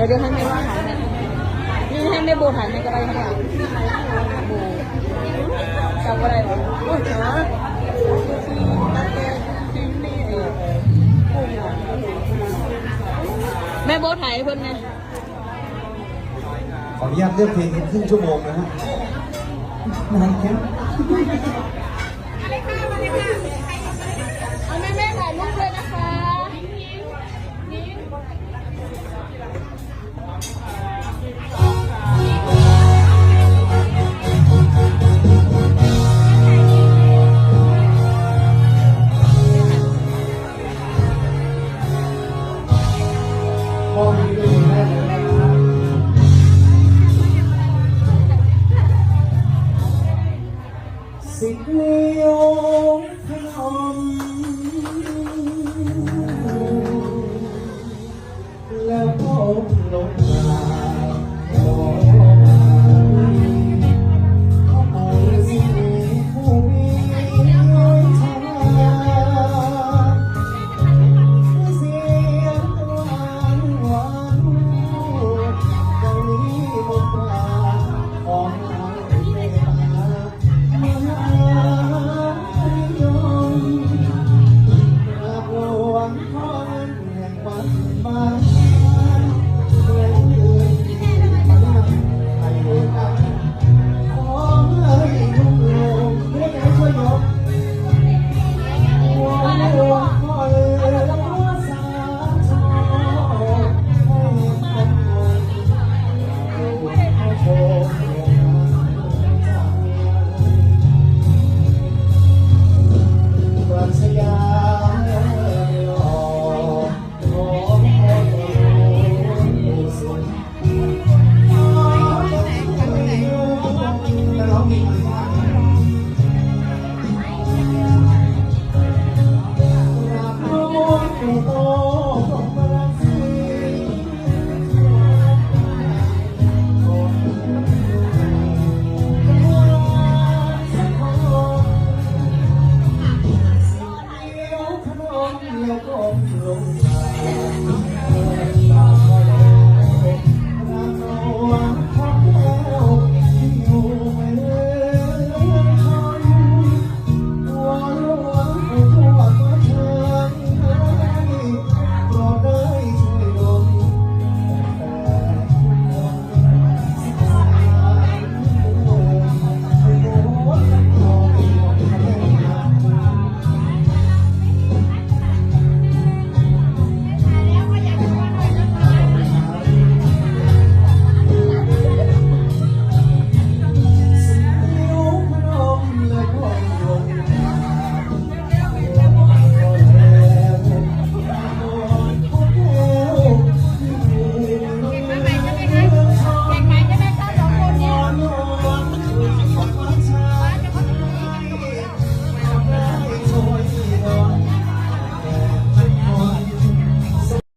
ดี๋ยวเดี๋ยวให้แม่ว่าถ่ายให้นี่ให้แม่โบถ่ายให้ก็ได้ค่ะโบจำอะไรหรอโอ้ยจ๋าตั้งแต่ทีนี่เองแม่โบถ่ายให้เพื่อนไงขออนุญาตเลือกเพลงกันครึ่งชั่วโมงนะฮะนานแค่ สิบนิ้วพนมแล้วก้มลง